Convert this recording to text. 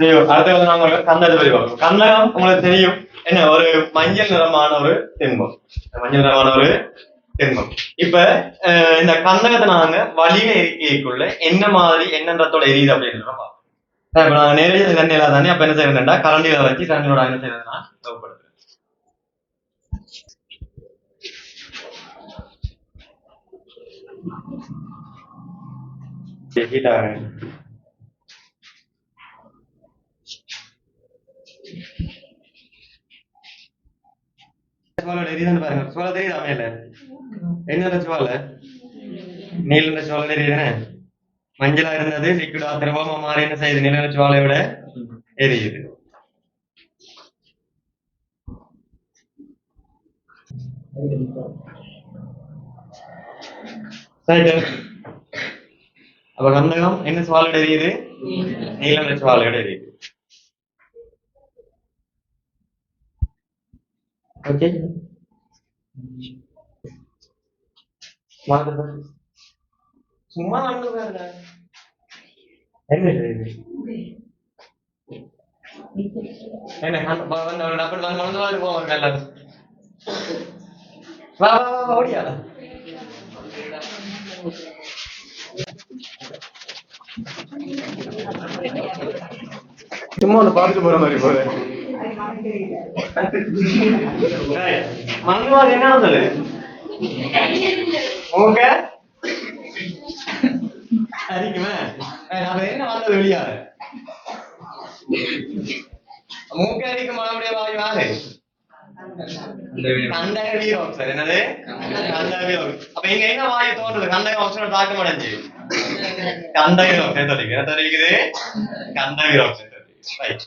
சரி, அடுத்து வந்து நாங்க கந்தகத்தை பற்றி பார்ப்போம். கந்தகம் உங்களுக்கு தெரியும். என்ன ஒரு மஞ்சள் நிறமான ஒரு தென்பம் மஞ்சள் நிறமான ஒரு தென்பம் இப்ப இந்த கந்தகத்தை நாங்க வழியில எரிக்கைக்குள்ள என்ன மாதிரி என்ன நிறத்தோட எரியுது அப்படின்னு பார்ப்போம். இப்ப நாங்க நேரடியாக தண்ணியில தானே அப்ப என்ன செய்யணும்டா கரண்டியில வச்சு தண்ணியோட என்ன செய்யறதுன்னா தேவைப்படுது ஹீட் ஆகிறேன் சோளோட எரியுதுன்னு பாருங்க. சோளம் தெரியுதா மேல? என்ன சோள நீல சோளம் எரியுதுன்னு மஞ்சளா இருந்தது லிக்விடா திரவமா மாறி என்ன செய்யுது நீல சோளை விட எரியுது. அப்ப கந்தகம் என்ன சுவாலோட எரியுது நீல. சுவாலோட எரியுது ஓகே சும்மா அங்க பாருங்க என்ன இது என்ன அந்த- வா, வந்து அவரோட அப்படி வந்து வந்து வந்து போவாங்க எல்லாரும் வா வா வா வா, ஓடியா சும்மா ஒன்று பார்த்துட்டு போற மாதிரி போற மங்கவாது என்ன சொல்லு உங்க சரிக்குமே அப்ப என்ன வந்தது வெளியா மூக்கரிக்கு மறுபடியும் வாய் வாரு கந்தக வீரோக்சர் என்னது கந்தக அப்ப இங்க என்ன வாயு தோன்றுது கந்தக ஆக்சைடு தாக்கம் அடைஞ்சு தெரிவிக்குது என்ன தெரிவிக்குது ரைட்